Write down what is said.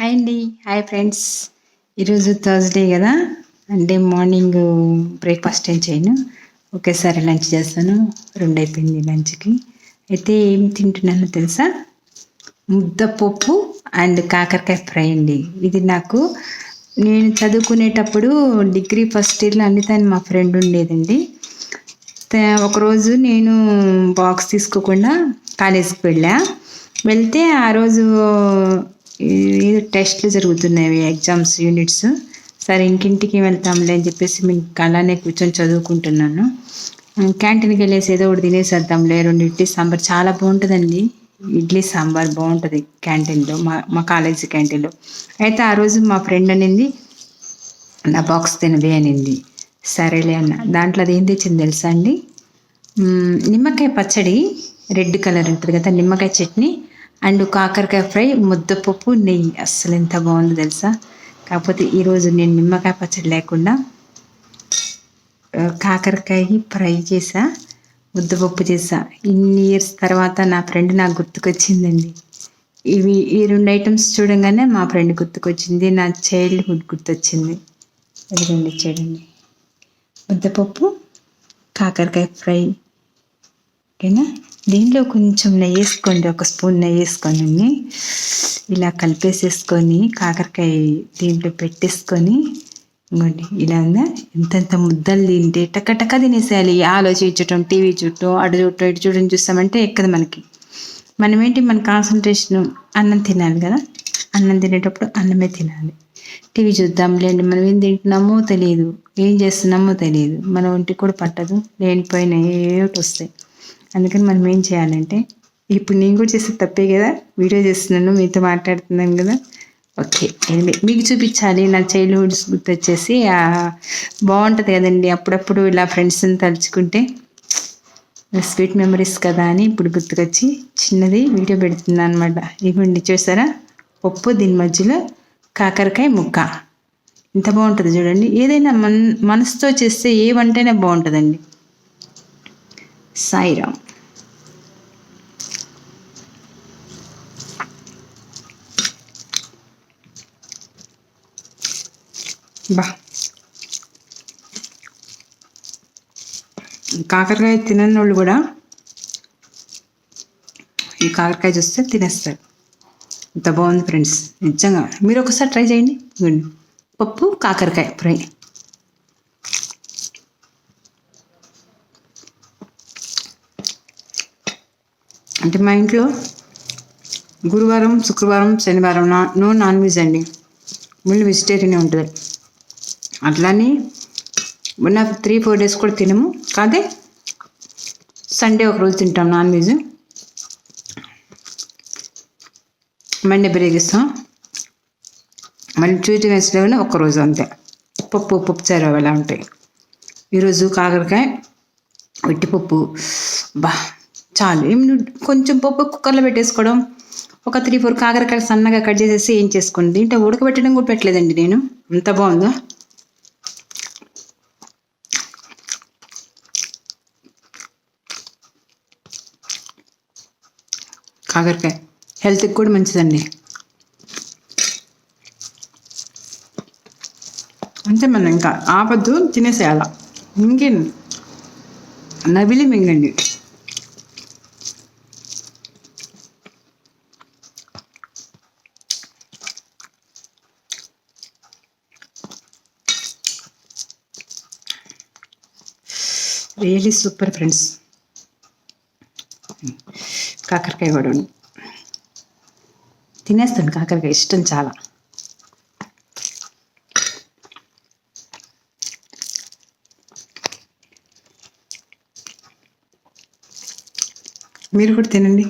Hi అండి. Hi friends ఈరోజు Thursday కదా? అంటే మార్నింగ్ బ్రేక్ఫాస్ట్ ఏం చేయను. ఒకేసారి లంచ్ చేస్తాను. రెండు అయిపోయింది లంచ్కి. అయితే ఏం తింటున్నానో తెలుసా? ముద్దపప్పు అండ్ కాకరకాయ ఫ్రై అండి. ఇది నాకు నేను చదువుకునేటప్పుడు డిగ్రీ ఫస్ట్ ఇయర్లో అన్నితాని మా ఫ్రెండ్ ఉండేదండి. ఒకరోజు నేను బాక్స్ తీసుకోకుండా కాలేజీకి వెళ్ళా. వెళ్తే ఆ రోజు టెస్ట్లు జరుగుతున్నాయి ఎగ్జామ్స్ యూనిట్స్. సరే ఇంకింటికి వెళ్తాంలే అని చెప్పేసి మీకు అలానే కూర్చొని చదువుకుంటున్నాను. క్యాంటీన్కి వెళ్ళేసి ఏదో ఒకటి తినేసేద్దాంలే రెండు ఇడ్లీ సాంబార్. చాలా బాగుంటుందండి. ఇడ్లీ సాంబార్ బాగుంటుంది క్యాంటీన్లో మా మా కాలేజీ క్యాంటీన్లో. అయితే ఆ రోజు మా ఫ్రెండ్ అనింది నా బాక్స్ తినవే అనింది. సరేలే అన్న. దాంట్లో అది ఏం తెచ్చింది తెలుసా అండి? నిమ్మకాయ పచ్చడి రెడ్ కలర్ ఉంటుంది కదా నిమ్మకాయ చట్నీ. అండ్ కాకరకాయ ఫ్రై ముద్దపప్పు నెయ్యి. అస్సలు ఎంత బాగుందో తెలుసా? కాకపోతే ఈరోజు నేను నిమ్మకాయ పచ్చడి లేకుండా కాకరకాయ ఫ్రై చేసా ముద్దపప్పు చేసా. ఇన్ని ఇయర్స్ తర్వాత నా ఫ్రెండ్ నాకు గుర్తుకొచ్చిందండి. ఇవి ఈ రెండు ఐటమ్స్ చూడంగానే మా ఫ్రెండ్ గుర్తుకొచ్చింది నా చైల్డ్హుడ్ గుర్తొచ్చింది. ఎదురండి చూడండి. ముద్దపప్పు కాకరకాయ ఫ్రై. ఓకేనా? దీనిలో కొంచెం నెయ్యి వేసుకోండి ఒక స్పూన్ నెయ్యి వేసుకొని ఇలా కలిపేసేసుకొని కాకరకాయ దీంట్లో పెట్టేసుకొని ఇంకోండి ఇలా ఉందా? ఎంతెంత ముద్దలు తింటే టకటక తినేసేయాలి. ఆలోచించటం టీవీ చుట్టూ అటు చుట్టూ ఇటు చూడడం చూస్తామంటే ఎక్కదు మనకి. మనమేంటి? మన కాన్సన్ట్రేషన్ అన్నం తినాలి కదా? అన్నం తినేటప్పుడు అన్నమే తినాలి. టీవీ చూద్దాంలేండి మనం ఏం తింటున్నామో తెలియదు. ఏం చేస్తున్నామో తెలియదు. మన ఒంటికి కూడా పట్టదు. లేనిపోయిన ఏమిటి వస్తాయి అందుకని మనం ఏం చేయాలంటే ఇప్పుడు నేను కూడా చేస్తే తప్పే కదా వీడియో చేస్తున్నాను మీతో మాట్లాడుతున్నాను కదా. ఓకే మీకు చూపించాలి నా చైల్డ్హుడ్స్ గుర్తొచ్చేసి బాగుంటుంది కదండి అప్పుడప్పుడు ఇలా ఫ్రెండ్స్ని తలుచుకుంటే. స్వీట్ మెమరీస్ కదా అని ఇప్పుడు గుర్తుకొచ్చి చిన్నది వీడియో పెడుతున్నాను అనమాట ఇవ్వండి చూసారా? పప్పు దీని మధ్యలో కాకరకాయ ముక్క. ఇంత బాగుంటుంది చూడండి. ఏదైనా మన మనసుతో చేస్తే ఏ వంటైనా బాగుంటుందండి. సాయిరామ్. బా. కాకరకాయ తినని వాళ్ళు కూడా ఈ కాకరకాయ చూస్తే తినేస్తారు. ఇంత బాగుంది ఫ్రెండ్స్. నిజంగా. మీరు ఒకసారి ట్రై చేయండి. పప్పు కాకరకాయ ఫ్రై. అంటే మా ఇంట్లో గురువారం శుక్రవారం శనివారం నా నో నాన్ వెజ్ అండి. మళ్ళీ వెజిటేరియనే ఉంటుంది. అట్లానే మొన్న త్రీ ఫోర్ డేస్ కూడా తినము. కాదే సండే ఒకరోజు తింటాం నాన్ వెజ్ మండే ఇస్తాం మళ్ళీ ట్యూస్డే వెన్స్డే ఒకరోజు అంతే. పప్పు పప్పు చారు అలా ఉంటాయి. ఈరోజు కాకరకాయ పప్పు. బా చాలు. ఏం కొంచెం పప్పు కుక్కర్లో పెట్టేసుకోవడం ఒక త్రీ ఫోర్ కాకరకాయలు సన్నగా కట్ చేసేసి ఏం చేసుకోండి దీంట్లో ఉడకబెట్టడం కూడా పెట్టలేదండి నేను. అంత బాగుందా? కాకరకాయ. హెల్త్కి కూడా మంచిదండి. అంతే మనం ఇంకా ఆపద్దు తినేసేయాల. ఇంకేం నవిలి మింగండి. రియలీ సూపర్ ఫ్రెండ్స్ కాకరకాయ కూడా తినేస్తాను కాకరకాయ ఇష్టం చాలా. మీరు కూడా తినండి.